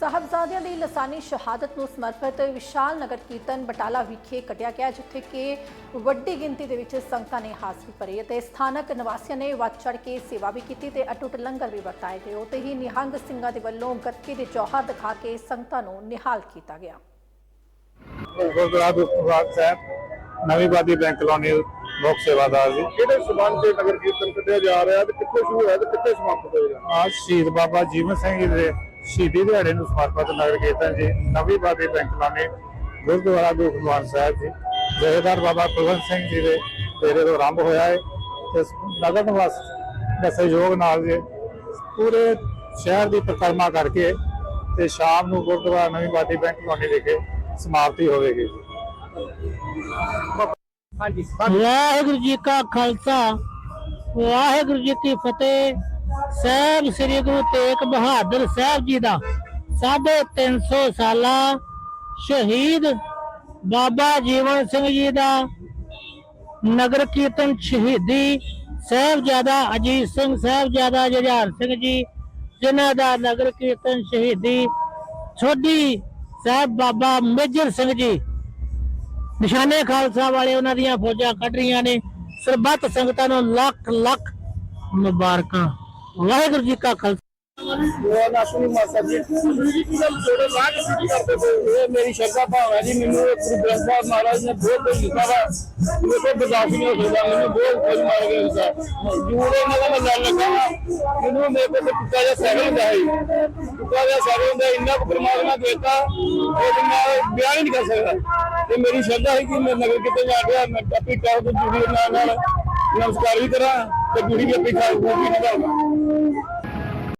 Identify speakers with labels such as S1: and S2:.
S1: ਸਾਹਿਬਜ਼ਾਦਿਆਂ ਦੀ ਲਸਾਨੀ ਸ਼ਹਾਦਤ ਨੂੰ ਸਮਰਪਿਤ ਵਿਸ਼ਾਲ ਨਗਰ ਕੀਰਤਨ ਬਟਾਲਾ ਵਿਖੇ ਕੱਢਿਆ ਗਿਆ ਜਿੱਥੇ ਕਿ ਵੱਡੀ ਗਿਣਤੀ ਦੇ ਵਿੱਚ ਸੰਗਤਾਂ ਨੇ ਹਾਜ਼ਰੀ ਭਰੀ ਅਤੇ ਸਥਾਨਕ ਨਿਵਾਸੀਆਂ ਨੇ ਵੱਧ ਚੜ੍ਹ ਕੇ ਸੇਵਾ ਵੀ ਕੀਤੀ ਤੇ ਅਟੁੱਟ ਲੰਗਰ ਵੀ ਵਰਤਾਏ ਗਏ। ਉਤੇ ਹੀ ਨਿਹੰਗ ਸਿੰਘਾਂ ਦੇ ਵੱਲੋਂ ਗੱਤਕੇ ਦੇ ਜੌਹਰ ਦਿਖਾ ਕੇ ਸੰਗਤਾਂ ਨੂੰ ਨਿਹਾਲ ਕੀਤਾ ਗਿਆ।
S2: ਗੁਰਦੁਆਰਾ ਦੁਖਵਾਰ ਸਾਹਿਬ ਨਵੀਂ ਬਾਦੀ ਬੈਂਕ ਕਲੋਨੀ ਲੋਕ ਸੇਵਾਦਾਰ ਜੀ।
S3: ਕਿਹੜੇ ਸਬੰਧ ਤੇ ਨਗਰ ਕੀਰਤਨ ਕੱਢਿਆ ਜਾ ਰਿਹਾ ਤੇ ਕਿੱਥੇ ਸ਼ੁਰੂ ਹੋਇਆ ਤੇ ਕਿੱਥੇ ਸਮਾਪਤ ਹੋਏਗਾ
S2: ਅੱਜ ਸ਼ਹੀਦ ਬਾਬਾ ਜੀਵਨ ਸਿੰਘ ਜੀ ਦੇ ਸ਼ਹੀਦੀ ਦਿਹਾੜੇ ਨੂੰ ਸਮਰਪਿਤ ਨਗਰ ਕੀਰਤਨ ਜੀ ਨਵੀਂ ਬਾਦੀ ਬੈਂਕ ਕਲੋਨੀ ਗੁਰਦੁਆਰਾ ਦੁਖਵਾਰ ਸਾਹਿਬ ਜੀ ਜਥੇਦਾਰ ਬਾਬਾ ਕੁਲਵੰਤ ਸਿੰਘ ਜੀ ਦੇ ਡੇਰੇ ਤੋਂ ਆਰੰਭ ਹੋਇਆ ਹੈ ਤੇ ਨਗਰ ਨਿਵਾਸ ਦੇ ਸਹਿਯੋਗ ਨਾਲ ਜੀ ਪੂਰੇ ਸ਼ਹਿਰ ਦੀ ਪਰਿਕਰਮਾ ਕਰਕੇ ਤੇ ਸ਼ਾਮ ਨੂੰ ਗੁਰਦੁਆਰਾ ਨਵੀਂ ਬਾਦੀ ਬੈਂਕ ਕਲੋਨੀ ਵਿਖੇ ਸਮਾਪਤੀ ਹੋਵੇਗੀ ਜੀ।
S4: ਵਾਹਿਗੁਰੂ ਜੀ ਕਾ ਖਾਲਸਾ ਵਾਹਿਗੁਰੂ ਜੀ ਕੀ ਫਤਿਹ। ਸਾਹਿਬ ਸ੍ਰੀ ਗੁਰੂ ਤੇਗ ਬਹਾਦਰ ਸਾਹਿਬ ਜੀ ਦਾ ਸਾਢੇ 300 ਸਾਲਾ ਸ਼ਹੀਦ ਬਾਬਾ ਜੀਵਨ ਸਿੰਘ ਜੀ ਦਾ ਨਗਰ ਕੀਰਤਨ ਸ਼ਹੀਦੀ ਸਾਹਿਬਜ਼ਾਦਾ ਅਜੀਤ ਸਿੰਘ ਸਾਹਿਬਜ਼ਾਦਾ ਜੁਝਾਰ ਸਿੰਘ ਜੀ, ਜਿਨ੍ਹਾਂ ਦਾ ਨਗਰ ਕੀਰਤਨ ਸ਼ਹੀਦੀ ਛੋਡੀ ਸਾਹਿਬ ਬਾਬਾ ਮੇਜਰ ਸਿੰਘ ਜੀ। ਨਿਸ਼ਾਨੇ ਖਾਲਸਾ ਵਾਲੇ ਉਹਨਾਂ ਦੀਆਂ ਫੌਜਾਂ ਕੱਢ ਰਹੀਆਂ ਨੇ। ਸਰਬੱਤ ਸੰਗਤਾਂ ਨੂੰ ਲੱਖ ਲੱਖ ਮੁਬਾਰਕਾਂ। ਵਾਹਿਗੁਰੂ ਜੀ ਕਾ ਖਾਲਸਾ।
S3: ਉਹ ਨਾਸ਼ਨੀ ਮਾਸਾ ਜੀ। ਜੀ, ਕੀ ਗੱਲ ਲਾਗ ਕਰਦੇ ਪਏ ਇਹ ਮੇਰੀ ਸ਼ਰਧਾ ਭਾਵ ਹੈ ਜੀ, ਮੈਨੂੰ ਇਹ ਗੁਰੂ ਗ੍ਰੰਥ ਸਾਹਿਬ ਮਹਾਰਾਜ ਨੇ ਬਹੁਤ ਕੁਝ ਦਿੱਤਾ ਵਾ। ਮੇਰੇ ਕੋਲ ਬਰਦਾਸ਼ਤ ਨਹੀਂ ਹੋ ਸਕਦਾ, ਮੈਨੂੰ ਬਹੁਤ ਕੁਝ ਮਾਰ ਗਿਆ ਹੁੰਦਾ ਜੂੜੇ ਨਾਲ ਮੈਂ ਲੜ ਲੱਗਾ ਵਾ। ਮੈਨੂੰ ਮੇਰੇ ਕੋਲ ਟੁੱਟਾ ਜਿਹਾ ਸਹਿਰ ਹੁੰਦਾ ਹੈ ਟੁੱਟਾ ਜਿਹਾ ਸਹਿਰ ਹੁੰਦਾ, ਇੰਨਾ ਕੁ ਪਰਮਾਤਮਾ ਦੇਤਾ ਉਹ ਮੈਂ ਬਿਆਨ ਨਹੀਂ ਕਰ ਸਕਦਾ। ਤੇ ਮੇਰੀ ਸ਼ਰਧਾ ਹੈ ਕਿ ਮੈਂ ਨਗਰ ਕਿਤੇ ਜਾ ਰਿਹਾ ਮੈਂ ਟੱਪੀ ਟਾਪ ਤੋਂ ਜੁੜੀ ਨਾਲ ਨਾਲ ਨਮਸਕਾਰ ਵੀ ਕਰਾਂ। तो गुड़ी के पीछा वो भी निकालना